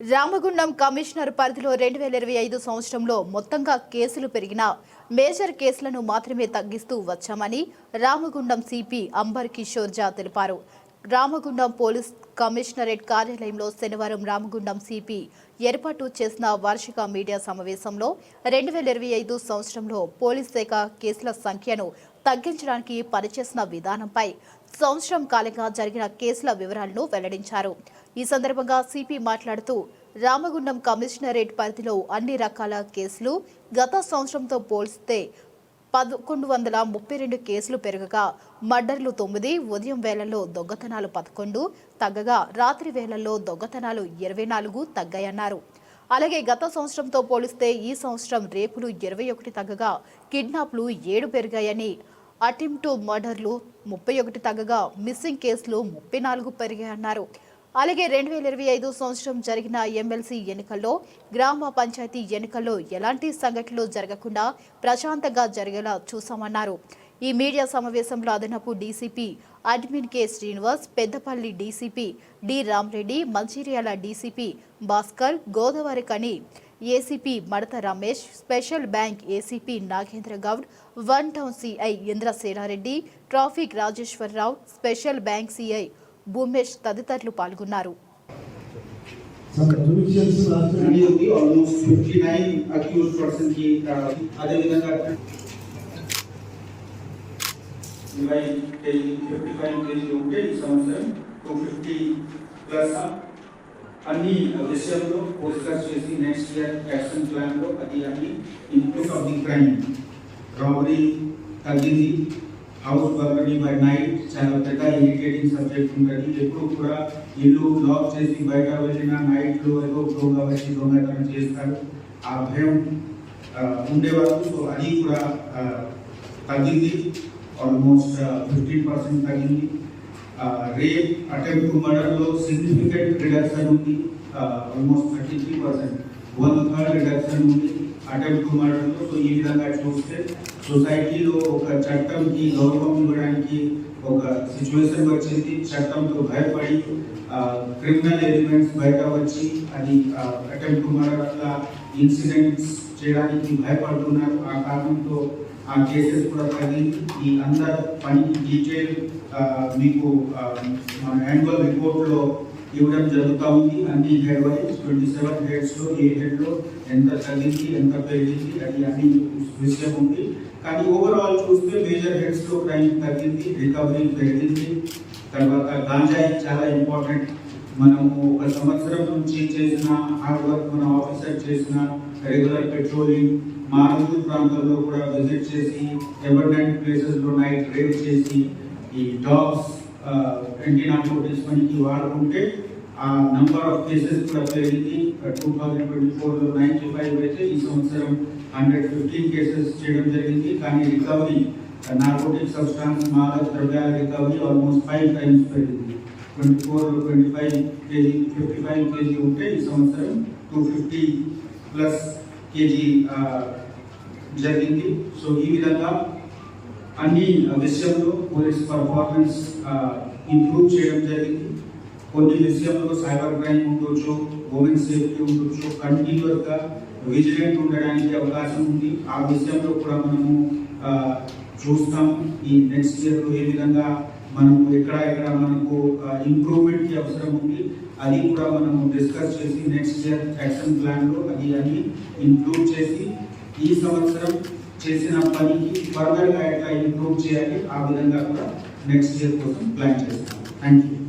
Ramagundam commissioner పరిధిలో రెండు వేల ఇరవై ఐదు సంవత్సరంలో మొత్తంగా కేసులు పెరిగిన మేజర్ కేసులను మాత్రమే తగ్గిస్తూ వచ్చామని రామగుండం సిపి అంబర్ కిషోర్ జా తెలిపారు. రామగుండం పోలీస్ కమిషనరేట్ కార్యాలయంలో శనివారం రామగుండం సిపి ఏర్పాటు చేసిన వార్షిక మీడియా సమావేశంలో రెండు వేల ఇరవై ఐదు సంవత్సరంలో పోలీస్ శాఖ కేసుల సంఖ్యను తగ్గించడానికి పనిచేసిన విధానంపై సంవత్సరం కాలంగా జరిగిన కేసుల వివరాలను వెల్లడించారు. ఈ సందర్భంగా సిపి మాట్లాడుతూ రామగుండం కమిషనరేట్ పరిధిలో అన్ని రకాల కేసులు గత సంవత్సరంతో పోల్స్తే పదకొండు వందల ముప్పై రెండు కేసులు పెరగగా మర్డర్లు తొమ్మిది ఉదయం వేళల్లో దొంగతనాలు పదకొండు తగ్గగా రాత్రి వేళల్లో దొంగతనాలు ఇరవై నాలుగు తగ్గాయన్నారు. అలాగే గత సంవత్సరంతో పోలిస్తే ఈ సంవత్సరం రేపులు ఇరవై ఒకటి తగ్గగా కిడ్నాప్లు ఏడు పెరిగాయని అటెంప్ట్ మర్డర్లు ముప్పై ఒకటి తగ్గగా మిస్సింగ్ కేసులు ముప్పై నాలుగు పెరిగాయన్నారు. అలాగే రెండు వేల ఇరవై ఐదు సంవత్సరం జరిగిన ఎమ్మెల్సీ ఎన్నికల్లో గ్రామ పంచాయతీ ఎన్నికల్లో ఎలాంటి సంఘటనలు జరగకుండా ప్రశాంతంగా జరిగేలా చూసామన్నారు ఈ మీడియా సమావేశంలో అదనపు DCP admin K. Srinivas Peddapalli DCP D. Ramareddy Mancherial DCP Bhaskar Godavari కని ACP Madatha Ramesh special bank ACP Nagendra Goud one town CI Indrasenareddy traffic Rajeswararao special bank CI Bhumesh తదితరులు పాల్గొన్నారు. some convictions last year. అదేవిధంగా ఇరవై KG fifty five KG ఉంటే ఈ సంవత్సరం two fifty plus అన్ని విషయంలో డిస్కస్ చేసి నెక్స్ట్ ఇయర్ యాక్షన్ ప్లాన్లో అది అన్ని input of the crime robbery తగ్గింది హౌస్ బర్బరీ బై నైట్ చాలా పెద్ద ఇరిటేటింగ్ సబ్జెక్ట్ ఉంటుంది ఎప్పుడు కూడా ఇల్లు లాక్ చేసి బయట వెళ్ళిన నైట్లో ఏదో దొంగ వచ్చి దొంగతనం చేస్తారు ఆ భయం ఆ, ఉండేవారు సో అది కూడా ऑलमोस्ट फिफ्टीन परसेंट तक ही रेप अटेम्प्ट टू मर्डर लोग सिग्निफिकेंट रिडक्शन होगी almost thirty three percent one third reduction ఉంది అటెంప్ట్ మర్డర్ సో ఈ విధంగా చూస్తే సొసైటీలో ఒక చట్టంకి గౌరవం ఇవ్వడానికి ఒక సిచ్యువేషన్ వచ్చింది. చట్టంతో భయపడి క్రిమినల్ ఎలిమెంట్స్ బయట వచ్చి అది అటెంప్ట్ కుమార్ అట్లా ఇన్సిడెంట్స్ చేయడానికి భయపడుతున్నారు. ఆ కారణంతో ఆ కేసెస్ కూడా తగ్గింది ఈ అందరి పనికి డీటెయిల్ మీకు మన యాన్యువల్ రిపోర్ట్లో ఇవ్వడం జరుగుతూ ఉంది. అన్ని హెడ్ వైజ్ ట్వంటీ సెవెన్ హెడ్స్లో ఏ హెడ్లో ఎంత తగ్గింది ఎంత పెరిగింది అది అన్ని విషయం ఉంది. కానీ ఓవరాల్ చూస్తే మేజర్ హెడ్స్లో క్రైమ్ తగ్గింది రికవరీ పెరిగింది తర్వాత గాంజాయి చాలా ఇంపార్టెంట్ మనము ఒక సంవత్సరం నుంచి చేసిన హార్డ్ వర్క్ మన ఆఫీసర్ చేసిన రెగ్యులర్ పెట్రోలింగ్ మారుమూల ప్రాంతాల్లో కూడా విజిట్ చేసి ఎబర్డెంట్ ప్లేసెస్లో నైట్ రేడ్ చేసి ఈ డాగ్స్ యాంటీ నార్కోటిక్స్ పనికి వాడుకుంటే ఆ నంబర్ ఆఫ్ కేసెస్ కూడా పెరిగింది టూ థౌజండ్ ట్వంటీ ఫోర్లో నైన్టీ ఫైవ్ అయితే ఈ సంవత్సరం హండ్రెడ్ ఫిఫ్టీన్ కేసెస్ చేయడం జరిగింది కానీ రికవరీ నార్కోటిక్ సబ్స్టాన్స్ మాదక ద్రవ్యాల రికవరీ ఆల్మోస్ట్ ఫైవ్ టైమ్స్ పెరిగింది twenty four twenty five KG fifty five KG ఉంటే ఈ సంవత్సరం టూ ఫిఫ్టీ ప్లస్ కేజీ జరిగింది సో ఈ విధంగా అన్ని విషయంలో పోలీస్ పర్ఫార్మెన్స్ ఇంప్రూవ్ చేయడం జరిగింది. కొన్ని విషయంలో సైబర్ క్రైమ్ ఉండొచ్చు ఉమెన్ సేఫ్టీ ఉండొచ్చు కంటిన్యూగా విజిలెంట్ ఉండడానికి అవకాశం ఉంది. ఆ విషయంలో కూడా మనము చూస్తాం. ఈ నెక్స్ట్ ఇయర్లో ఏ విధంగా మనము ఎక్కడ ఎక్కడ మనకు ఇంప్రూవ్మెంట్కి అవసరం ఉంది అది కూడా మనము డిస్కస్ చేసి నెక్స్ట్ ఇయర్ యాక్షన్ ప్లాన్లో అది అన్ని ఇంప్రూవ్ చేసి ఈ సంవత్సరం చేసిన పనికి ఫర్దర్గా ఎట్లా ఇంప్రూవ్ చేయాలి. ఆ విధంగా కూడా నెక్స్ట్ ఇయర్ కోసం ప్లాన్ చేస్తాం. Thank you